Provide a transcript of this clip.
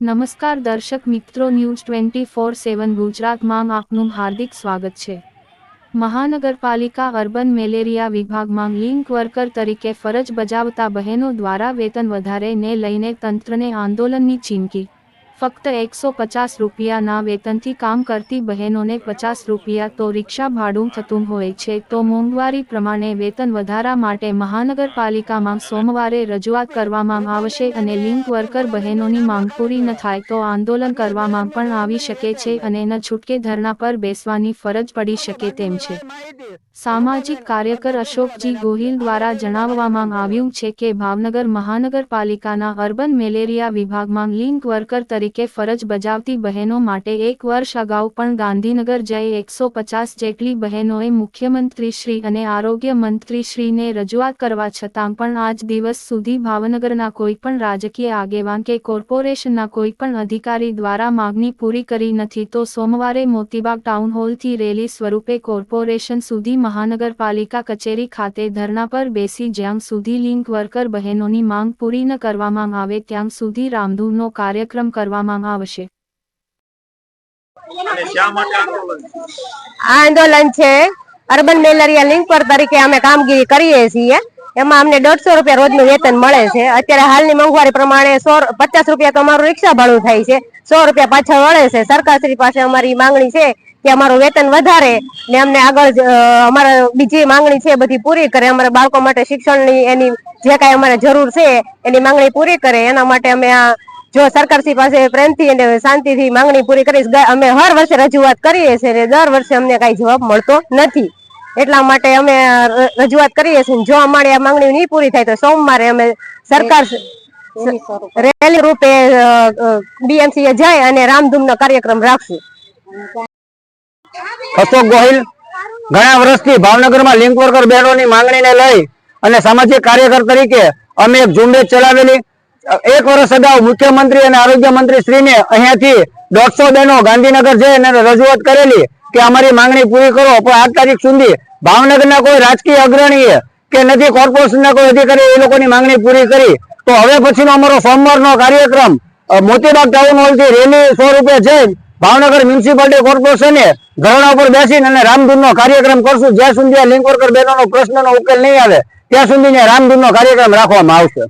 નમસ્કાર દર્શક મિત્રો, ન્યૂઝ ટ્વેન્ટી ફોર સેવન ગુજરાતમાં આપનું હાર્દિક સ્વાગત છે. મહાનગરપાલિકા અર્બન મેલેરિયા વિભાગમાં લિંક વર્કર તરીકે ફરજ બજાવતા બહેનો દ્વારા વેતન વધારેને લઈને તંત્રને આંદોલનની ચીમકી ફક્ત એકસો પચાસ રૂપિયાના વેતનથી કામ કરતી બહેનોને પચાસ રૂપિયા તો રિક્ષા ભાડું થતું હોય છે, તો મોંઘવારી પ્રમાણે વેતન વધારા માટે મહાનગરપાલિકામાં સોમવારે રજૂઆત કરવામાં આવશે અને લિંક વર્કર બહેનોની માંગ પૂરી ન થાય તો આંદોલન કરવામાં પણ આવી શકે છે અને ન છૂટકે ધરણા પર બેસવાની ફરજ પડી શકે તેમ છે. સામાજિક કાર્યકર અશોકજી ગોહિલ દ્વારા જણાવવામાં આવ્યું છે કે ભાવનગર મહાનગરપાલિકાના અર્બન મેલેરિયા વિભાગમાં લિંક વર્કર તરીકે ફરજ બજાવતી બહેનો માટે એક વર્ષ અગાઉ પણ ગાંધીનગર જઈ એકસો પચાસ જેટલી બહેનોએ મુખ્યમંત્રીશ્રી અને આરોગ્ય મંત્રીશ્રીને રજૂઆત કરવા છતાં પણ આજ દિવસ સુધી ભાવનગરના કોઈ પણ રાજકીય આગેવાન કે કોર્પોરેશનના કોઈ પણ અધિકારી દ્વારા માગણી પૂરી કરી નથી તો સોમવારે મોતીબાગ ટાઉન હોલથી રેલી સ્વરૂપે કોર્પોરેશન સુધી મહાનગરપાલિકા કચેરી ખાતે ધરણા પર બેસી જ્યાં સુધી લિંક વર્કર બહેનોની માંગ પૂરી ન કરવામાં આવે ત્યાં સુધી રામધૂનનો કાર્યક્રમ કરવામાં આવશે. અને શા માટે આંદોલન? છે? આ આંદોલન છે અર્બન મેલેરિયા લિંક પર તરીકે અમે કામગીરી કરીએ છીએ. એમાં અમને દોઢસો રૂપિયા રોજનું વેતન મળે છે. અત્યારે હાલની મોંઘવારી પ્રમાણે સો પચાસ રૂપિયા તો અમારું રિક્ષા ભાડું થાય છે. સો રૂપિયા પાછળ વળે છે. સરકારશ્રી પાસે અમારી માંગણી છે કે અમારું વેતન વધારે ને અમને આગળ અમારે અમારા બીજી માંગણી છે બધી પૂરી કરે. અમારા બાળકો માટે શિક્ષણની એની જે કાંઈ અમારે જરૂર છે એની માંગણી પૂરી કરે. એના માટે અમે આ જો સરકારશ્રી પાસે પ્રેમથી અને શાંતિથી માંગણી પૂરી કરીશ અમે હર વર્ષે રજૂઆત કરીએ છીએ અને દર વર્ષે અમને કાંઈ જવાબ મળતો નથી. એટલા માટે અમે રજૂઆત કરીએ છીએ જો અમારી આ માંગણી નહીં પૂરી થાય તો સોમવારે અમે સરકાર રેલી રૂપે બીએમસી એ જાય અને રામધૂમનો કાર્યક્રમ રાખશું. અશોક ગોહિલ ઘણા વર્ષથી ભાવનગરમાં લિંક વર્કર બહેનોની માંગણીને લઈ અને સામાજિક કાર્યકર તરીકે અમે એક ઝુંબેશ ચલાવેલી. એક વર્ષ અગાઉ મુખ્યમંત્રી અને આરોગ્ય મંત્રી શ્રીને અહીંયાથી દોઢસો બહેનો ગાંધીનગર જઈ રજૂઆત કરેલી કે અમારી માંગણી પૂરી કરો. પણ આઠ તારીખ સુધી ભાવનગરના કોઈ રાજકીય અગ્રણીએ કે નથી, કોર્પોરેશનના કોઈ અધિકારી એ લોકોની માંગણી પૂરી કરી. તો હવે પછીનો અમારો સોમવારનો કાર્યક્રમ મોતીબાગ ટાઉન હોલથી રેલી સો રૂપિયા જઈ ભાવનગર મ્યુનિસિપાલિટી કોર્પોરેશને ધરણા ઉપર બેસીને અને રામધૂનનો કાર્યક્રમ કરશું. જ્યાં સુધી આ લિંક વર્કર બહેનોનો પ્રશ્નનો ઉકેલ નહીં આવે, ત્યાં સુધી રામધૂનનો કાર્યક્રમ રાખવામાં આવશે.